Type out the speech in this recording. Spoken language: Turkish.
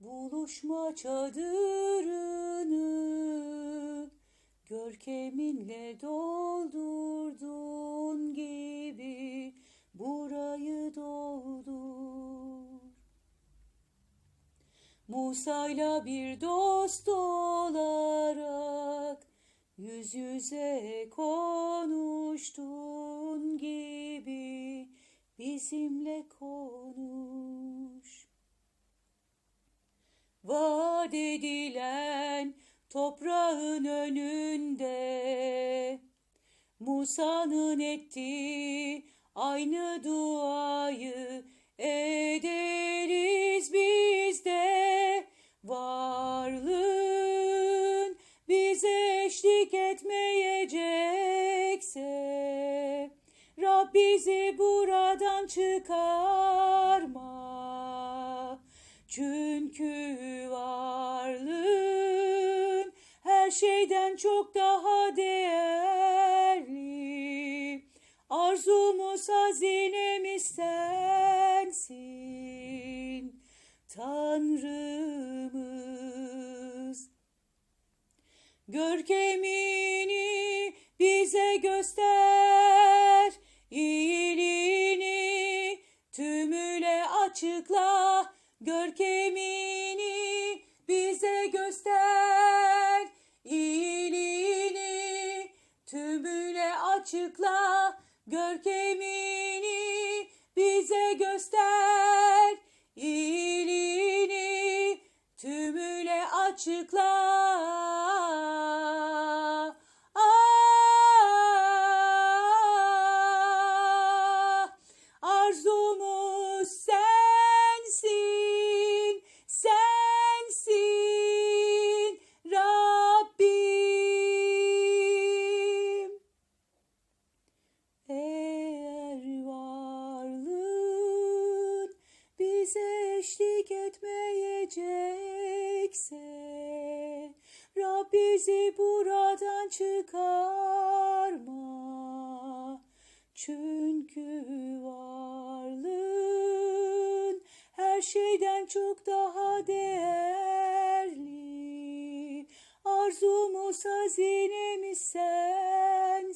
Buluşma çadırını görkeminle doldurdun gibi burayı doldur. Musa'yla bir dost olarak yüz yüze konuştun gibi bizimle konuş. Vaat edilen toprağın önünde. Musa'nın ettiği aynı duayı ederiz biz de. Varlığın bize eşlik etmeyecekse Rab bizi buradan çıkarma. Çünkü bize göster, iyiliğini tümüyle açıkla, görkemini bize göster, iyiliğini tümüyle açıkla, görkemini bize göster, iyiliğini tümüyle açıkla. Eşlik etmeyecekse Rab bizi buradan çıkarma. Çünkü varlığın her şeyden çok daha değerli. Arzumuz hazinemiz sen